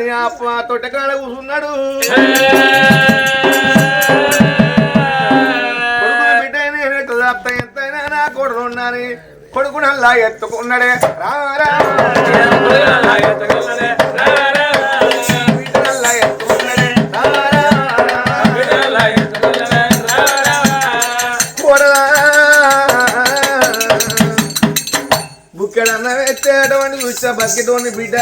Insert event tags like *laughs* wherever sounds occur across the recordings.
అని ఆ తొట్టకాడ కూర్చున్నాడు బిడ్డ నేను ఎంతైనా నా కొడుకు ఉన్నాను కొడుకునల్లా ఎత్తుకున్నాడే. ఎత్తుకున్నాడే బుక్కడన్న వేస్తే అటువంటి చూసా బకెటోని బిడ్డ.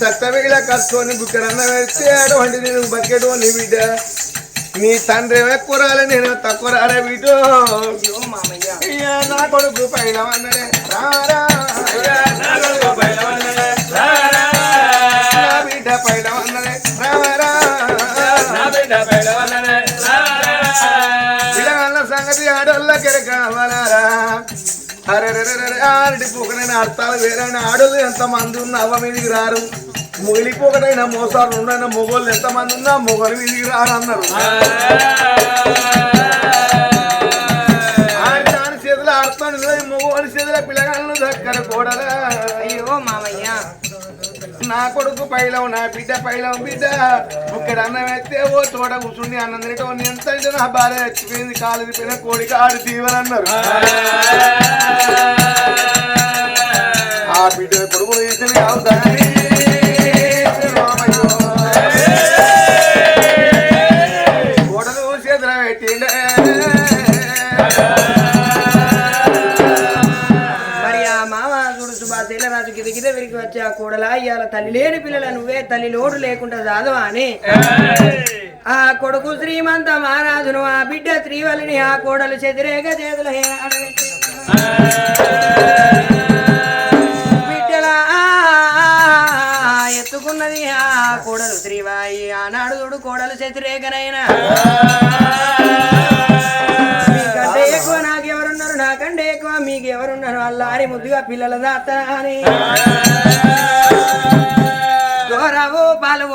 సత్తమిగిల కట్టుకొని బుక్కడన్న వేస్తే అటువంటి నేను బకెటోని బిడ్డ. నీ తండ్రి ఎక్కువ రాలే నేను తక్కువ రాలే బిడ్డో? నా కొడుకు పైన అన్నడే రారా నా బిడ్డ పైన అన్నడే రారా పిల్లగాళ్ళ సంగతి ఆడోళ్ళకి కావాలరా అరే ఆడి పూకనైన అర్థాలు వేరైన ఆడోళ్ళు ఎంత ఉన్నా అవ్వ మీదికి రారు. మొగిలి మోసాలు ఉన్న మొగోళ్ళు ఎంత మంది ఉన్నా మొగలు మీదికి రారు అన్నారు. ఆడి దాని చేతుల అర్థం చేతుల దక్కర కూడరా నా కొడుకు పైలం నా బిడ్డ పైలం బిడ్డ. ఇక్కడ అన్నం ఎత్తే ఓ చోట కూర్చుండి అన్నం తినటో ఎంత అంటే నా భార్య చచ్చిపోయింది కాలు తిప్పిన కోడికి ఆడు దీవెనన్నారు ఆ. బిడ్డ కొడుకు వేసిన అవుతాని తల్లి లేని పిల్లల నువ్వే తల్లి లోటు లేకుండా చాదవా అని. ఆ కొడుకు శ్రీమంత మహారాజును ఆ బిడ్డ శ్రీవల్లిని ఆ కోడలు చెదిరేగ చేతుల బిడ్డల ఎత్తుకున్నది ఆ కోడలు శ్రీవాయి ఆనాడు చూడు కోడలు చెతిరేగనైనా మీకంటే ఎక్కువ నాకెవరున్నారు? నాకంటే ఎక్కువ మీకు ఎవరున్నారు అల్లారి ముద్దుగా పిల్లల దాత అని గోరావు పాలు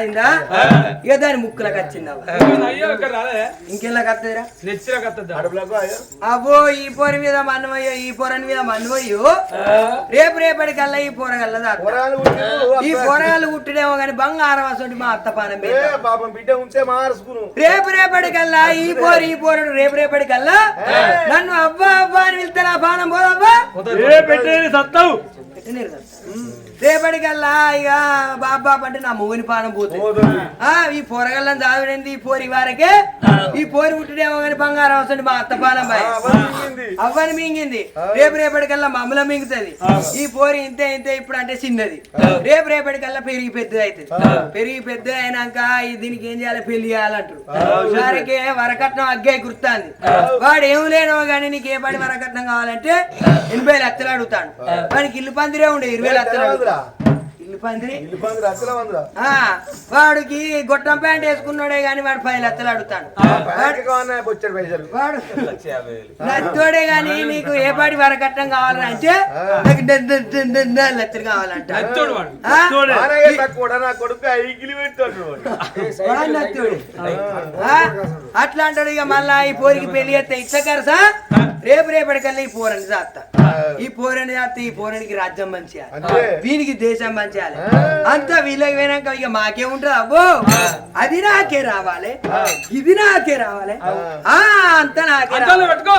దాయిందా ఇక దాని ముక్కులకు వచ్చిందా ఇంకెలా కత్తదిరా అబ్బో ఈ పొర మీద మన్వయ్యో ఈ పొరని మీద మన్వయ్యో రేపు రేపటి కల్లా ఈ పొరాలు పుట్టిరు. ఈ పొరగాళ్ళు పుట్టినేమో కానీ బంగారం అసలు మా అత్త పానం ఏ పాపం బిడ్డ ఉంటే మార్చుకును రేపు రేపటి కల్లా ఈ పోరు ఈ పోరుడు రేపు రేపటి కల్లా నన్ను అవ్వా అవ్వా అని వెళ్తే నా పానం పోదవ్వా? పెట్టినారు కదా. రేపటి కల్లా ఇక బాబా అంటే నా మొగుని పానం పోతుంది. ఆ ఈ పొరగల్లని దావిడింది? ఈ పోరి వారకే? ఈ పోరి పుట్టినేమో కానీ బంగారం వస్తుంది మా అత్త పానం బాయ్. అవ్వని మింగింది. రేపు రేపటికల్లా మమ్మల మింగుతుంది. ఈ పోరి ఇంతే ఇంతే ఇప్పుడు అంటే చిన్నది. రేపు రేపటికల్లా పెరిగి పెద్దది అవుతుంది. పెరిగి పెద్ద అయినాక ఈ దీనికి ఏం చేయాలి? పెళ్ళి చేయాలంటారు. వారికి వరకట్నం అగ్గాయి గుర్తాంది. వాడు ఏం లేనో గానీ నీకు ఏ పడి వరకట్నం కావాలంటే ఎనభై లక్షలు అడుగుతాడు. వానికి ఇల్లు పందిరే ఉండే ఇరవై లక్షలు అడుగుతాడు. ఇల్లు పందిరి ఇల్లు పంది లక్షల మందిరా ఆ, వాడికి గొట్టం ప్యాంట్ వేసుకున్నాడే గాని వాడు పది లక్షలు అడుగుతాడు. వాడు నచ్చోడే గాని నీకు ఏ పాటి వరకట్నం కావాలని అంటే నాకు కావాలంట? అట్లా అంటాడు ఇక మళ్ళా ఈ పోరికి పెళ్ళి చేస్తే ఇచ్చకరసా రేపు రేపటికల్లా ఈ పోరని చేస్తా ఈ పోరని చేస్తే ఈ పోరనికి రాజ్యం అంతే. వీనికి దేశం మంచియాలి అంతా వీళ్ళకి పోయినాక ఇక మాకే ఉంటుంది? అబ్బో! అది నాకే రావాలి. ఇది నాకే రావాలి. ఆ. అంతా నాకే అంతాలో రావాలి. పెట్టుకో.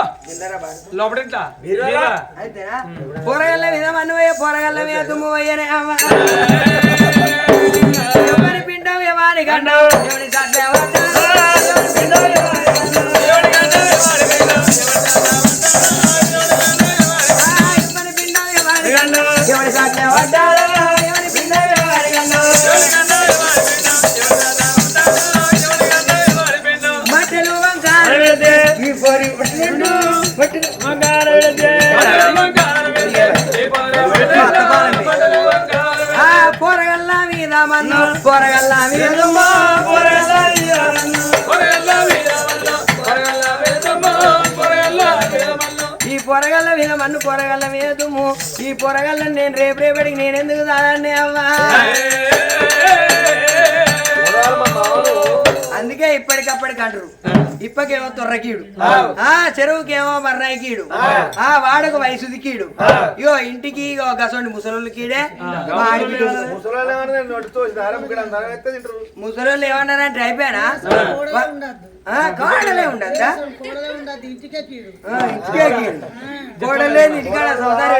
పోరగల్ల మీద మన్ను పోయే పోరగల్ల మీద దుమ్ము పోయేనే అమ్మ. ఎవరి పిండం ఎవరి గండం ఎవరి సడ్డ ఎవరి ఎవరి పిండం పోరగల్ల మీద దుమ్ము పోరగల్ల ఈ పొరగల్ల మీద మన్ను పొరగల్ల ఈ పొరగల్ల నేను రేపు రేపటికి నేను ఎందుకు తాగానే అవ్వా? అందుకే ఇప్పటికప్పటికి అంటారు. ఇప్పకేమో తొర్రకీడు. ఆ. చెరువుకేమో మర్రాయికీడు. ఆ. వాడకు వయసుది కీడు. ఇగో ఇంటికి ఇగో గసండి ముసలోళ్ళు కీడే. కీడు. ముసలాళ్ళు ఏమన్నారంటే అయిపోయానా? ఆ, కోడలే ఉండద్దా. ఇంటికే కీడు. కీడు. ఇంటికాడ సోదరి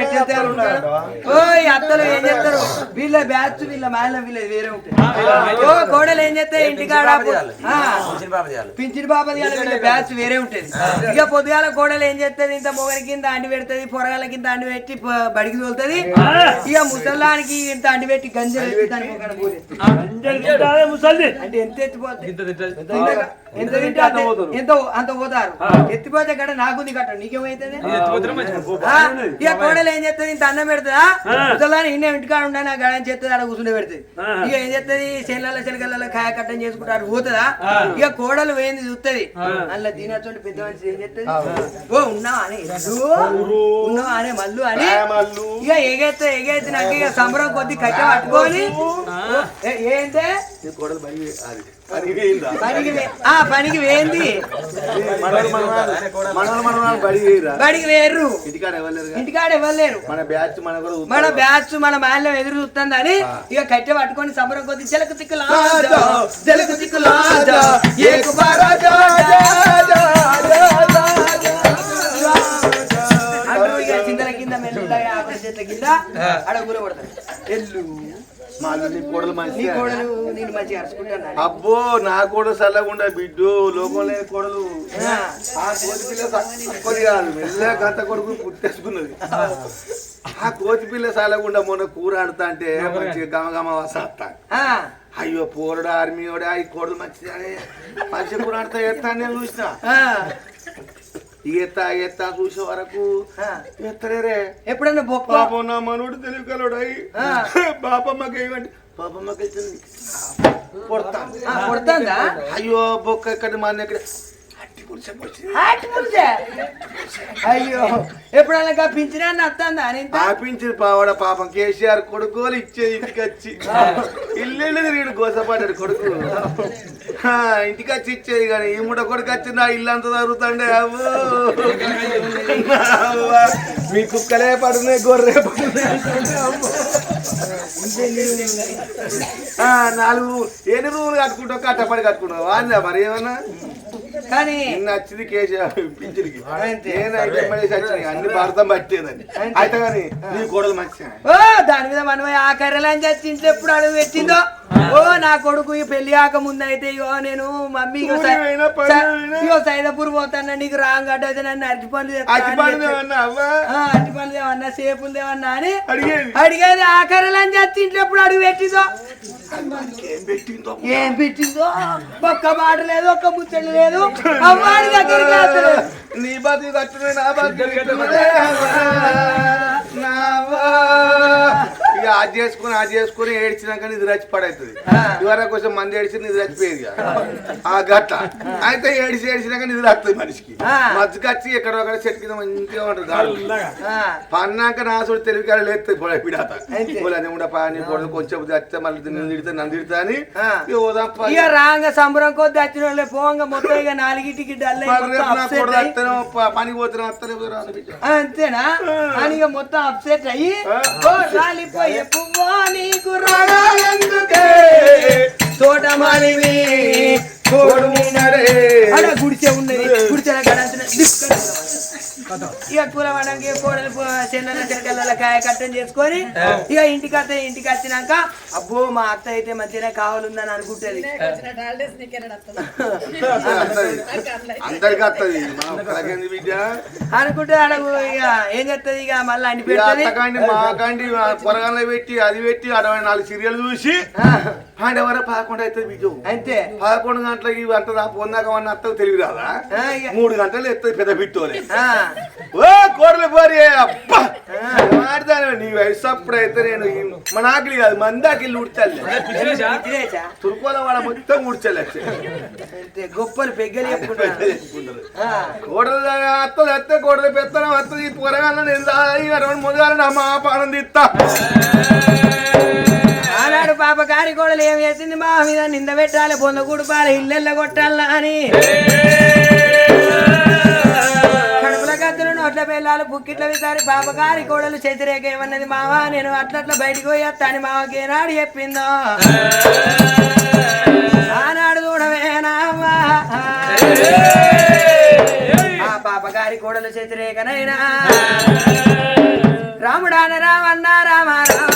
ఓ అత్తలు ఏం చేస్తారు? వీళ్ళ బ్యాచ్ వీళ్ళ మాయల వీళ్ళ వేరే ఉంటుంది. ఓ కోడలు ఏం చేస్తే ఇంటికాడ ఆ, పింఛన్ బాబా బ్యాచ్ వేరే ఉంటుంది. ఇక పొద్దుగాల కోడలు ఏం చేస్తుంది ఇంత మొగని కింద అండి పెడుతుంది పొరగాల కింద అండి పెట్టి బడికి తోలుతుంది. ఇక ముసల్లానికి ఇంత అండి పెట్టి గంజలు. అంటే ఎంత ఎత్తిపోతుంది ఎంత- అంత ఎంత అంత పోతారు. ఎత్తిపోతే కట్ట నాకుంది కట్ట నీకేమైతుంది? ఆ, ఇక కోడలు ఏం చేస్తుంది ఇంత అన్నం పెడుతుందా? ముసలాని ఇన్నే ఇంటికాడ ఉండే నా గడని చేస్తుంది అక్కడ కూర్చుండే పెడుతుంది. ఇక ఏం చేస్తుంది చెల్లెల చిలకల కాయ కట్టం చేసుకుంటారు పోతుందా? ఇక కోడలు పోయింది చూస్తుంది అందులో తినచ్చోండి పెద్ద మనిషి ఏం చేస్తుంది ఓ ఉన్నావా అని ఉన్నావా అనే మల్లు అని? మల్లు ఇక ఎగైతే ఎగైతే నాకు ఇక సంబరం కొద్ది కట్ట పట్టుకొని ఏ- ఏంటే? కోడలు బలి అది పనికి ఆ వేయింది బడికి వేర్రు ఇంటికాడ ఇవ్వలేరు మన బ్యాచ్ మన కూడా మన బ్యాచ్ మన మాల్లో ఎదురు చూస్తుందని ఇక కట్టె పట్టుకొని సంబరం కొద్ది జలకు తిక్కులా జలకు తిక్కులా చింతల కింద మెల్లగా చెట్ల కింద పడతారు ఎల్లు. మళ్ళీ నీ కోడలు నీ మంచి కోడలు నేను మంచిగా అరుచుకుంటాను అబ్బో నా కూడా చల్లకుండా బిడ్డు. లోకం లేని కోడలు. ఆ. కోతి పిల్ల తక్కువది కాదు. మెల్లగా గంత కొడుకు పుట్టేసుకున్నది. ఆ కోతి పిల్ల చల్లకుండా మొన్న కూర ఆడుతా అంటే మంచిగా గమ గమ వస్తా. అయ్యో పోరడు ఆర్మీ ఈ కోడలు మంచిది మంచి కూర ఆడుతా ఎత్తా నేను చూసిన. ఎత్తా ఎత్తా చూసే వరకు. ఎత్తలేరే. ఎప్పుడన్నా బొక్క? పాపం నా మనోడు తెలివి కలవాడయి ఆ. బాపమ్మకి ఏమంటే బాపమ్మకి వెళ్తుంది కొడతా కొడుతుందా. అయ్యో బొక్క ఎక్కడ మన ఎక్కడ? అయ్యో ఎప్పుడన్నా పింఛనా నత్తందా ఆపించింది పావడ పాపం కేసీఆర్ కొడుకోలు ఇచ్చేది ఇంటికి వచ్చి ఇల్లు తిరిగి గోసపడ్డాడు కొడుకు. ఇంటికి వచ్చి ఇచ్చేది కానీ ఈ ముడ కొడుకు వచ్చి నా ఇల్లు అంతా అవ్వ, మీ కుక్కలే పడున్నాయి గొర్రె పడున్నాయి. నాలుగు ఎన్ని రూములు కట్టుకుంటావు? కట్టపడి కట్టుకుంటావు? వాడినా మరి ఏమన్నా? కానీ వచ్చినాయి అన్ని భారతం పట్టేదని. అంతే. అయితే కానీ నీ కోడలు మంచిగా. దాని మీద మనం ఆ కర్రలని చేసి ఇంట్లో ఎప్పుడు అడుగు పెట్టిందో? ఓ నా కొడుకు ఈ పెళ్ళి ముందు అయితే ఇగో నేను మమ్మీ ఇగో సై- ఊరి పోయినా, పని సై- పోయినా. ఇగో సైదాపూర్ పోతాను నీకు రాంగ్ అడ్డైతే నన్ను అరటి ఆ, అరటి పనులు ఏమన్నా సేపులు ఏమన్నా అని అడిగేది. అడిగేది ఆ కర్రలని చేసి ఇంట్లో ఎప్పుడు అడుగు పెట్టిందో? ఏం పెట్టిందో? ఏం పెట్టిందో? ఒక్క మాట లేదు ఒక్క ముచ్చట్లు లేదు. అమ్మాడి దగ్గరికి వెళ్తలేదు. నీ బతి కట్టునే నా బతి కట్టునే నావా. ఇక అది చేసుకుని అది చేసుకుని ఏడ్చినాక ఇది రచ్చి పడవుతుంది ఇవరకు కొంచెం మంది ఏడిచి ఇది రచ్చిపోయేది. ఆ గట్ల. అయితే ఏడిచి ఏడిచినాక ఇది వస్తుంది మనిషికి. మధ్యకి వచ్చి ఎక్కడ ఒకటి చెట్టు కింద మంచిగా ఉంటుంది పన్నాక నా చూడు తెలివి కాడ లేస్తుంది పొడ పిడాత ఉండ పాని పొడ కొంచెం వస్తే మళ్ళీ నన్ను తిడతా అని. ఇక రాంగ సంబరం కొద్ది వచ్చిన వాళ్ళే పోంగ మొత్తం ఇక నాలుగింటికి డల్ అయి మరి మొత్తం రేపు నా upset కొడుకు అయ్యి- వస్తేనో ప- పనికి పోతున్నా. అంతేనా? అని ఇక మొత్తం అప్సెట్ అయ్యి. రాలిపోయే పువ్వా నీకు రాగా ఎందుకే తోటమాలివి తోడు గుడిసె ఉన్నది. గుడిసెల గడంతున్న ఇక కూలవడానికి కోడలు చెన్నెల చెరకల్ల కాయ కట్టం చేసుకొని ఇక ఇంటికి వస్తే ఇంటికి వచ్చినాక అబ్బో మా అత్త అయితే మంచిగా కావాలుందని అనుకుంటది. అనుకుంటే ఆడ ఇక ఏం చేస్తుంది? ఇక మళ్ళీ అన్ని అత్తకండి మాకండి పొరగానే పెట్టి అది పెట్టి అరవై నాలుగు సీరియల్ చూసి ఆడెవరో పదకొండు అవుతుంది బిడ్డ. అంతే. పదకొండు గంటలకి వంట దా పొందాక అత్తకు తెలివి రాదా మూడు గంటలు ఎత్తది పెద్ద బిట్టోలే ఆ, ఓ కోడలు పోరి అబ్బా. మాడతాను నీ వయసు అప్పుడైతే నేను మన ఆకలి కాదు మందాకి ఉడతాను? తురుకోల వాడ మొత్తం ఉడ్చలే గొప్పలు పెగ్గలు కోడలు అత్తది అత్తే కోడలు పెత్తనం అత్తది పొరగాలను నేను నా మా పానం తీస్తా ఆనాడు పాప కారి కోడలు ఏం చేసింది? మా మీద నింద పెట్టాలి పొందకూడు పాల ఇల్లెల్ల కొట్టాలా అని కత్తులు పిల్లలు బుక్కిట్ల విసారి బాబగారి కోడలు చెతిరేక ఏమన్నది మావా? నేను అట్లట్ల బయటికి పోయేస్తా అని మావకి ఏనాడు చెప్పిందో? ఆనాడు చూడవేనా అవ్వా? ఆ పాప కోడలు చెతిరేకనైనా రాముడాన రామన్నా రామ రామ.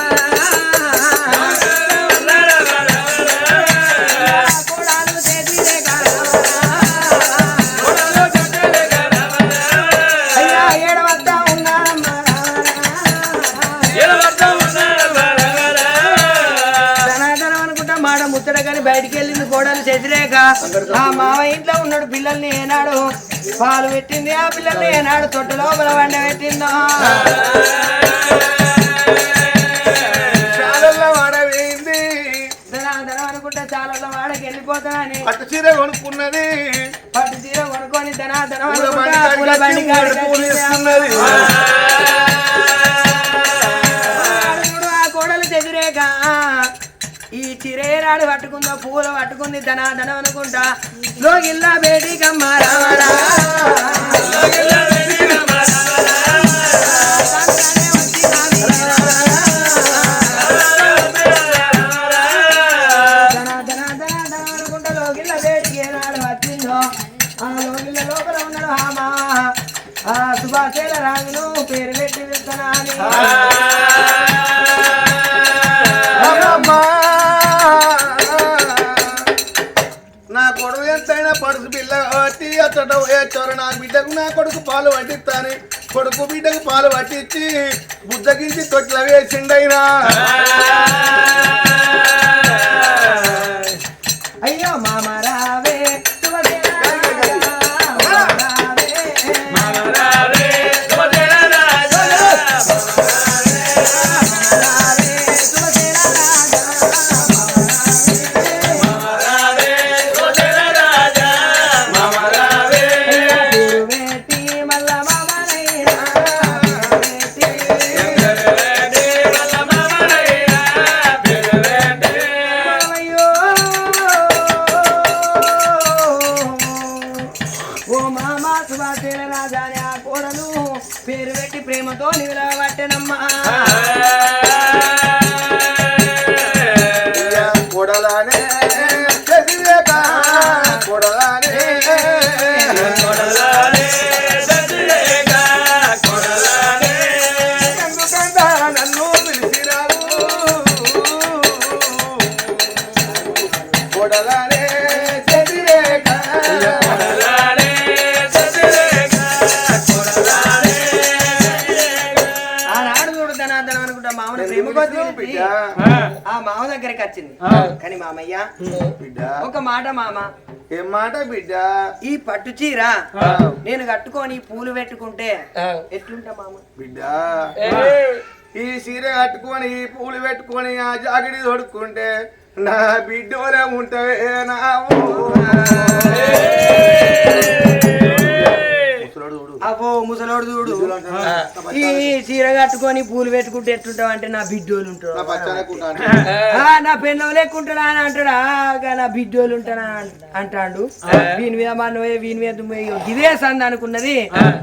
ఆ మావ ఇంట్లో ఉన్నాడు పిల్లల్ని ఏనాడు? పాలు పెట్టింది ఆ పిల్లల్ని ఏనాడు? తొట్ట లోపల వండ పెట్టిందో చాలా వాడకి వెళ్ళిపోతానని. పట్టు చీర కొనుక్కున్నది. పట్టు చీర కొనుక్కొని ధనాధనం చిరేరాడు చిరేనాడు పట్టుకుందో పూలు పట్టుకుంది ధనాధనం అనుకుంటా. లోగిల్లా బేటీ కమ్మారావరా పాలు పట్టిస్తాను. కొడుకు బిడ్డకు పాలు పట్టించి బుద్ధగించి తొట్ల వేసిండైనా. కానీ మామయ్య బిడ్డ. ఒక మాట మామ. ఏం మాట బిడ్డ? ఈ పట్టు చీర నేను కట్టుకొని పూలు పెట్టుకుంటే ఎట్లుంటా మామ? బిడ్డ. ఈ చీర కట్టుకొని ఈ పూలు పెట్టుకొని ఆ జాకెట్ తొడుక్కుంటే నా బిడ్డోలే ఉంటావే నా అబ్బో ముసలోడు చూడు. ఈ చీర కట్టుకొని పూలు పెట్టుకుంటే ఎట్లుంటావు అంటే నా బిడ్డోలు ఉంటాడు. ఆ, నా పెన్నం లెక్కుంటాడా అని అంటాడా? నా బిడ్డోలు ఉంటాడా అంట- అంటాడు. వీని మీద మనవే వీని మీద. ఇదే సంద అనుకున్నది.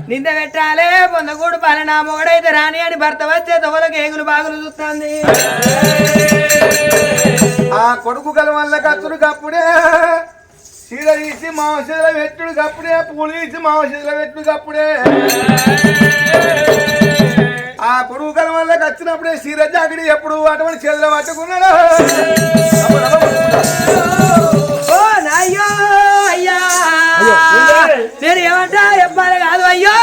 నింద పెట్టాలే పొందకూడు పని నా మొగడైతే రాని అని భర్త వచ్చే తొవలకు ఏగులు బాగులు చూస్తుంది. ఆ. కొడుకు గల వల్ల కత్తుడు కప్పుడే. చీర తీసి మాంసల పెట్టుడు కప్పుడే పూలు తీసి మాంసల పెట్టుడు కప్పుడే. ఆ కొడుకు గల వల్ల వచ్చినప్పుడే చీర జాకిడి ఎప్పుడు అటువంటి చేతిలో పట్టుకున్నాడు. నాయ్యో అయ్యా. నేను ఏమంటా చెప్పాలి కాదు అయ్యో.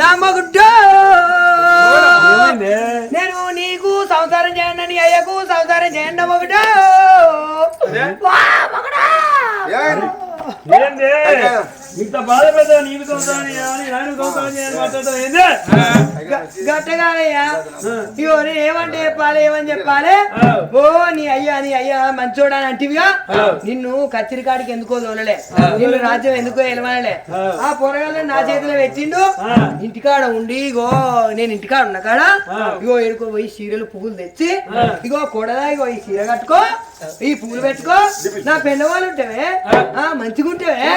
నా మొగుడ్డో. నేను నీకు సంసారం చేయండి అయ్యకు సంసారం చేయండి. ఏమైంది? ఏంది? ఇంత బాధ పెద్ద నీకు గట్టగానయ్యా ఇగో నేను ఏమంటే చెప్పాలి ఏమని చెప్పాలి? ఓ నీ అయ్యా నీ అయ్యా మంచోడా అని అంటివిగా నిన్ను కత్తిరికాడికి ఎందుకో తోలలే. నిన్ను రాజ్యం ఎందుకో ఎలవలే ఆ. పొరగాళ్ళని నా చేతిలో పెట్టిండు. ఇంటికాడ ఉండి ఇగో నేను ఇంటికాడ ఉన్న కాడ ఇగో ఎడుకో పోయి చీరలు పువ్వులు తెచ్చి ఇగో కొడదా ఇగో ఈ చీర కట్టుకో. ఈ పూలు పెట్టుకో. నా పెన్నవాళ్ళు ఉంటావే ఆ. మంచిగా ఉంటావే.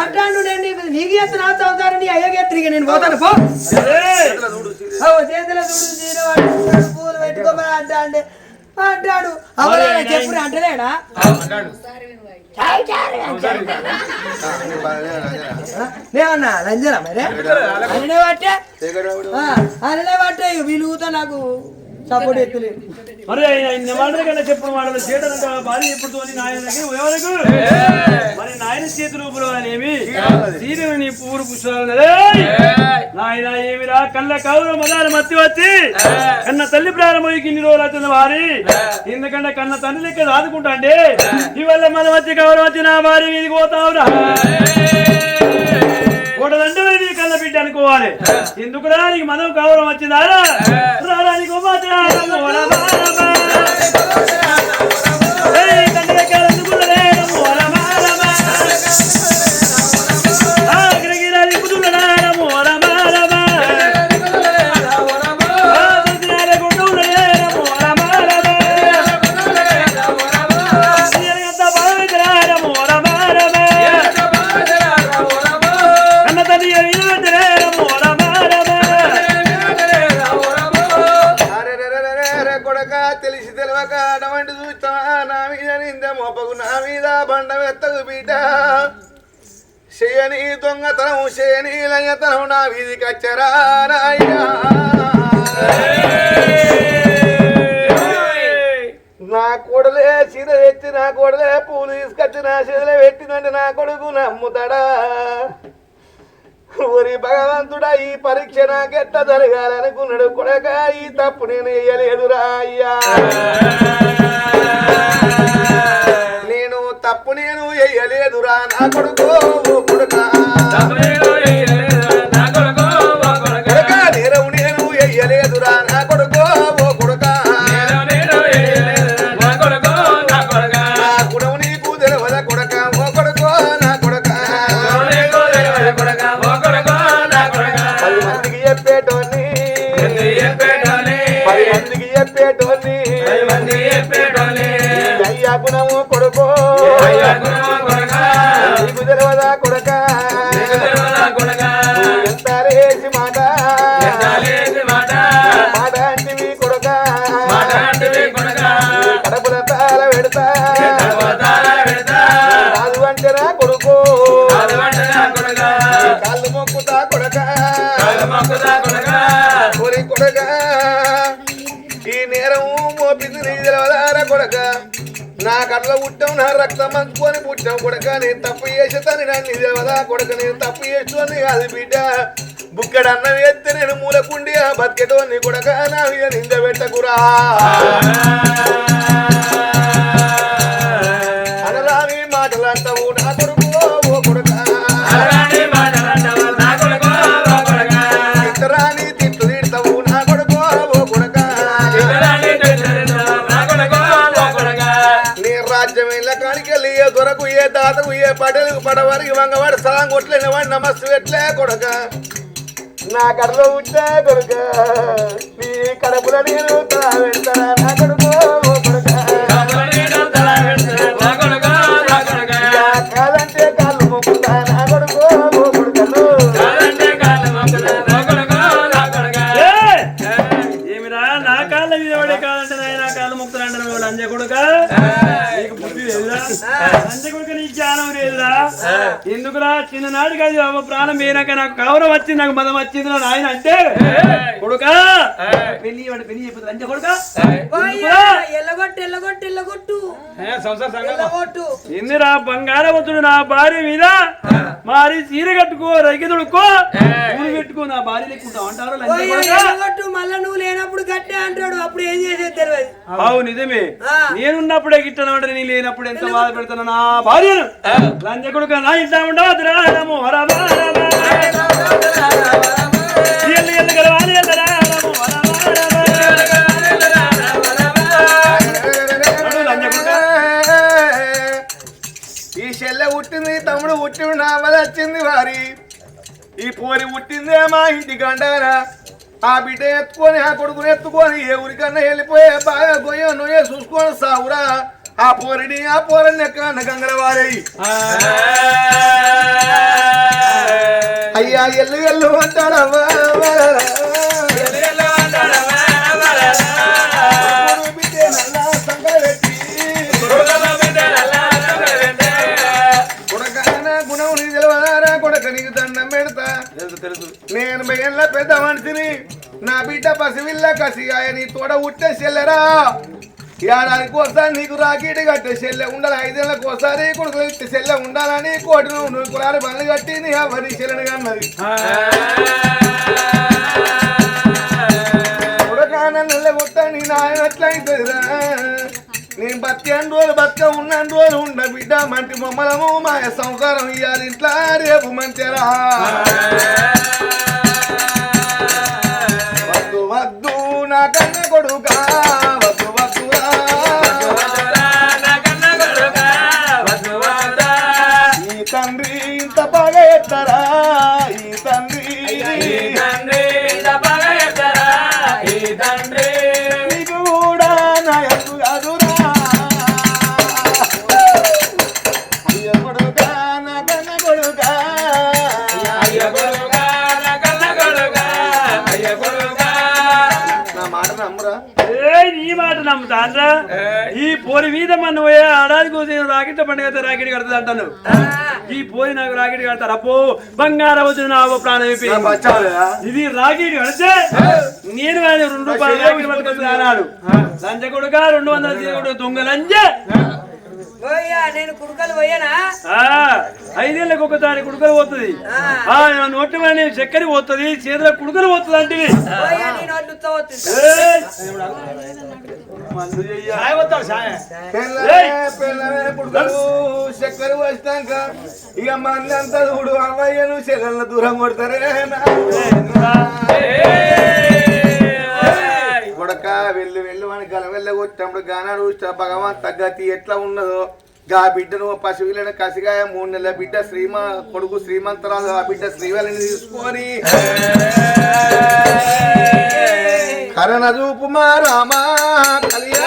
అంటాను నేను నీకు నీకు ఎత్తు నా చదువుతాను నీ అయ్యకి ఎత్తుగా నేను పోతాను పో. చేతిలో పూలు పెట్టుకోమని అంటా అంటే అంటాడు. అవరా చెప్పు అంటలేడా? నేమన్నా రంజన మరి? అననే పట్టే. ఆ, అననే పట్టే వీలుగుతా నాకు సపోర్ట్ ఎత్తులేదు మరి ఇన్ని మాటల కన్నా చెప్పిన మాటలు చేయడంట భార్య ఎప్పుడు తోని నాయన ఎవరకు మరి నాయన చేతి రూపులో ఏమి? సీరియల్ నీ పూరు పుష్పాలు నాయన ఏమిరా? కళ్ళ కౌరు మదాల మత్తి వచ్చి కన్న తల్లి ప్రారంభం ఇన్ని రోజులు అవుతుంది వారి. ఎందుకంటే కన్న తండ్రి లెక్క దాదుకుంటా అంటే ఇవల్ల మనం వచ్చి కౌరం వచ్చి నా భార్య మీదకి పోతావురా. మరి నీ కళ్ళ బిడ్డ అనుకోవాలి. *laughs* ఎందుకురా నీకు మనం గౌరవం వచ్చిందా రారా నీకు నాకెట్ట జరగాలనుకున్నాడు కొడక ఈ తప్పు నేను వేయలేదురా అయ్యా. నేను తప్పు నేను వేయలేదురా నా కొడుకు కొడుకా. మొక్కుతా కొడక. కోరి కొడక. ఈ నేరము మోపింది నీ తెలవదారా కొడక. నా కళ్ళ పుట్టాం నా రక్తం మంచుకొని పుట్టాం కొడక. నేను తప్పు చేసేతాను నన్ను తెలవదా కొడక. నేను తప్పు చేస్తాను కాదు బిడ్డ. బుక్కడు అన్నం ఎత్తే నేను మూలకుండి ఆ బతికెటోని కొడక. నా మీద నింద పెట్టకురా. దొరకు ఏ తాతకు ఏ పడలకు పడవారికి వంగవాడు సలాం కొట్లేని వాడు నమస్తే ఎట్లే కొడక నా కడలో ఉంటే కొడుక నీ కడుపుల నేను తావెడతానా నా కొడుకు ఓ కొడుకా. చిన్ననాటికి అది అవ్వ ప్రాణం పోయినాక నాకు కవరం వచ్చింది నాకు మదం వచ్చింది నా నాయన అంటే కొడుక పెళ్ళి వాడు పెళ్ళి చెప్పదు లంజ కొడుక? ఎల్లగొట్టు ఎల్లగొట్టు ఎల్లగొట్టు. ఎల్లగొట్టు. ఇందిరా బంగారవంతుడు నా భార్య మీద? మారి చీర కట్టుకో రైకి తొడుక్కో ఊరు పెట్టుకో నా భార్య అంటారు ఎల్లగొట్టు మళ్ళా నువ్వు లేనప్పుడు గట్టే అంటాడు అప్పుడు ఏం చేసేది తెలియదు. అవు నిజమే. నేనున్నప్పుడే గిట్టను అంటే నీ లేనప్పుడు ఎంత బాధ పెడతాను నా భార్యను. లంజ కొడుక నా ఇంట్లో ఉండవు? ద్రాడము హరమ తమ్ముడు పుట్టిండు వచ్చింది వారి. ఈ పోరి పుట్టిందే మా ఇంటి గండారా. ఆ బిడ్డ ఎత్తుకొని ఆ కొడుకుని ఎత్తుకొని ఏ ఊరికన్నా వెళ్ళిపోయే బాగా గొయ్యో నొయ్యో చూసుకొని సావురా. ఆ పోరిని ఆ పోరని ఎక్కడ గంగల అయ్యా ఎల్లు ఎల్లు అంటాడవ్వా నేను బయన్ల పెద్ద మనిషిని నా బిడ్డ పసివిల్ల కసి నీ తోడ ఉట్టే చెల్లెరా. ఏడాదికి ఒకసారి నీకు రాకీటి కట్టే చెల్లె ఉండాలి ఐదేళ్ళకి ఒకసారి కొడుకులు ఇచ్చే చెల్లె ఉండాలని కోటి నువ్వు నువ్వు కులారి బండ్లు కట్టి నీ అవని చెల్లెని అన్నది. బతికేను రోజులు బతక ఉండ బిడ్డ మంటి మమ్మలము మాయ సంసారం ఇయ్యాలి. ఇంట్లో రేపు మంచిరా మీద మన పోయే ఆడాది కోసం రాకెట్ పండుగ రాకెట్ కడుతుంది అంటాను. ఈ పోరి నాకు రాకెట్ కడతారు. అప్పో బంగారం వచ్చిన నా ప్రాణం అయిపోయింది? ఇది రాకెట్ కడితే నేను రెండు రూపాయలు రాకెట్ పట్టుకొచ్చి అన్నాడు లంచ కొడుక రెండు వందల తీయకూడదు దొంగ లంచ. నేను కుడుకలు పోయానా? ఆ, ఐదేళ్ళకి ఒకసారి కుడుకలు పోతుంది. ఆ. నోటి మీద చక్కెర పోతుంది చేతుల కుడుకలు పోతుంది అంటే. చక్కెర వచ్చినాక ఇక మంది అంతా చూడు అమ్మయ్యను చెల్లెళ్ళ దూరం కొడతారే కొడక వెళ్ళి వెళ్ళి గల వెళ్ళ కొట్టినప్పుడు గానాడు చూస్తా భగవాన్ తగ్గతి ఎట్లా ఉన్నదో. గా బిడ్డను పసివిలని కసిగాయ మూడు నెలల బిడ్డ శ్రీమ కొడుకు శ్రీమంతరాలు ఆ బిడ్డ శ్రీవల్లిని తీసుకొని. *laughs* కరణ చూపుమా రామా కళ్యాణ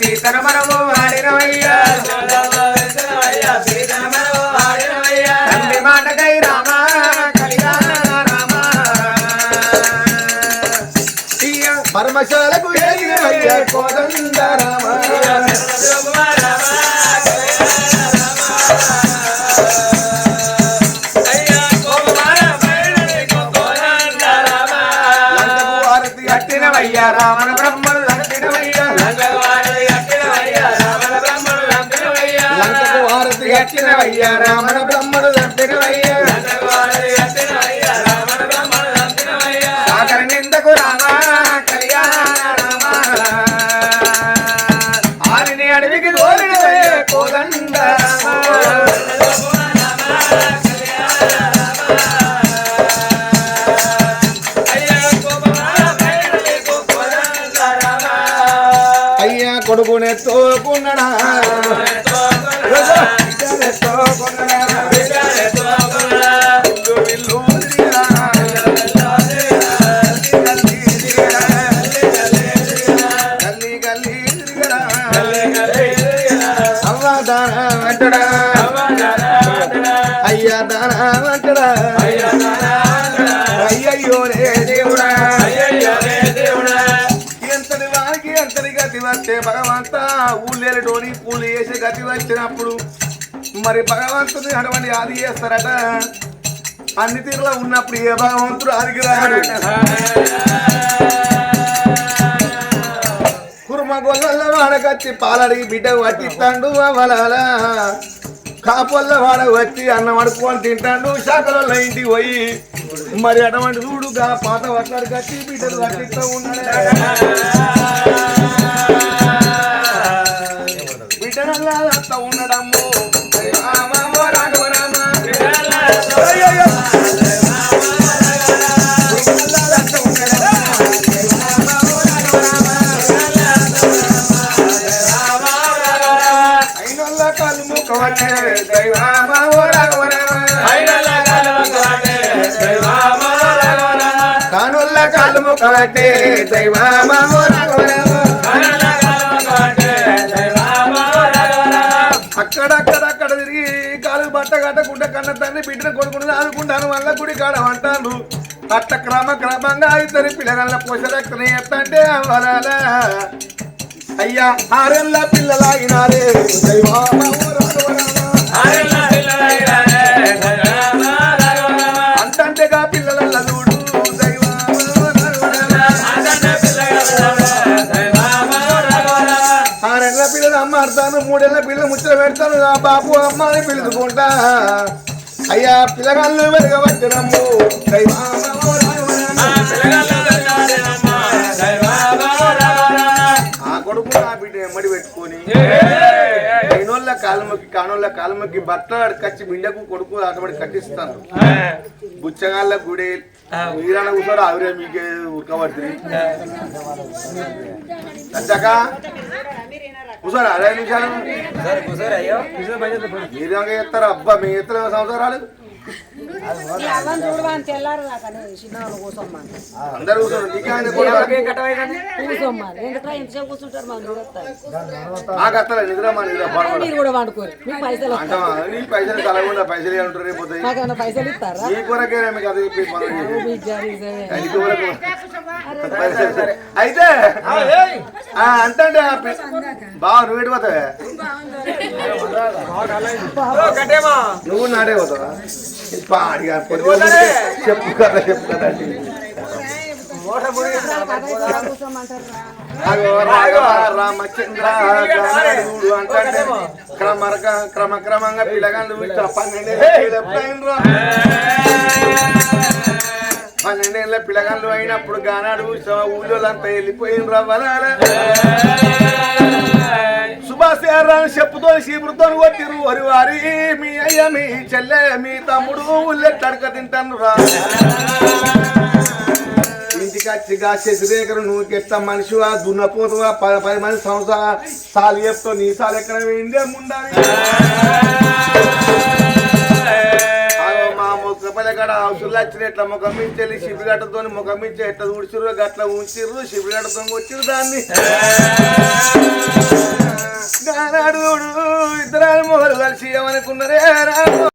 సీతన మనము దక్షిణ లంకకు రామణ బ్రహ్మడు చంపినవయ్యా సాగర రే దేవుడా. ఎంతటి వారికి ఎంతటి గతి వస్తే భగవంత ఊళ్ళేటోని పూలు వేసి గతి వచ్చినప్పుడు మరి భగవంతుని అటువంటి ఆది చేస్తారట. అన్ని తీరులో ఉన్నప్పుడు ఏ భగవంతుడు ఆదికి రాడు? కుర్మ గొల్ల వాడకచ్చి పాలడిగి బిడ్డ పట్టిస్తాడు అవలాల. కాపొల్ల వాడ వచ్చి అన్నం అడుక్కొని తింటాడు శాఖల ఇంటికి పోయి మరి అటువంటి చూడుగా పాత వట్లాడికి వచ్చి బిడ్డలు పట్టిస్తూ ఉన్నాడు. బిడ్డనల్లా ఉండడము రామో. రాఘవ కాలు ముఖవచ్చే దైవామా అక్కడక్కడక్కడ తిరిగి కాలు బట్ట కట్టకుండా కన్న తండ్రి బిడ్డను కొడుకుని ఆదుకుంటాను. వల్ల గుడి కాడ అంటాను అట్ట క్రమ క్రమంగా ఇద్దరి పిల్లగల్ల పోషరక్తని ఎత్తంటే అవరాల. అయ్యా ఆరెళ్ళ పిల్లలాగినారే దైవామ ఓ రాఘవ రామ. అంతంటేగా పిల్లల అమ్మ ఆడతాను మూడేళ్ళ పిల్లలు ముచ్చట పెడతాను ఆ బాబు అమ్మని పిలుచుకుంటా. అయ్యా పిల్లగాళ్ళు రామ. ఆ కొడుకు నా బిడ్డ ఎమ్మడి పెట్టుకొని. అయినోళ్ళ కాలమకి కానోళ్ళ కాలమకి బట్ట కచ్చి బిడ్డకు కొడుకు అటువంటి కట్టిస్తాను. బుచ్చగాళ్ళ గుడి మీరాన కూర్చోరు ఆవిరే మీకే ఉరకబడుతుంది. వచ్చాక కూర్చోరు అదే నిమిషాలు. మీరు చేస్తారు అబ్బా మీ ఎత్తుల సంవత్సరాలు. అవన్నీ చూడమని తెల్లారు చిన్నవాళ్ళు ఎందుకంటే ఎంతసేపు కూర్చుంటారు మనం నిద్ర నిద్ర మీరు కూడా వండుకోరు మీకు పైసలు పైసలు తలకుండా పైసలు ఉంటారు రేపు పైసలు ఇస్తారా కొరకే మీకు అది అయితే బావ నువ్వు ఎటు నువ్వు నాడే పోతావా? పాడిగా చెప్పు కదా చెప్పు కదా అంటే. కూర్చోమంటారు రామచంద్ర గణాధుడు క్రమ క్రమ క్రమంగా పిల్లగాళ్ళు పన్నెండు పన్నెండేళ్ళ పిల్లగాళ్ళు అయినప్పుడు గానాడు ఊళ్ళో అంతా వెళ్ళిపోయిన రవ్వలాల సుభాష్ చెప్పుతో శీపురుతో కొట్టిరు వరి వారి మీ అయ్య మీ చెల్లె మీ తమ్ముడు ఊళ్ళో తడక తింటాను రా. ఇంటికి వచ్చి కాసేసి రేఖలు నువ్వు ఎట్లా మనిషి ఆ దున్నపోతు పది పది మంది సంవత్సరాలు సాలు చెప్తూ నీ సాలు ఎక్కడ వేయిందే ముండాలి ఆగో మా ముఖ అవసరం వచ్చిన ఎట్లా ముఖం మించి వెళ్ళి శిబిగట్టతో ముఖం మించి ఎట్లా ఊడ్చిర్రు గట్ల ఉంచిర్రు శిబిగట్టతో వచ్చిర్రు దాన్ని. గానాడు ఇద్దరు మొగలు కలిసి ఏమనుకున్నారే? రా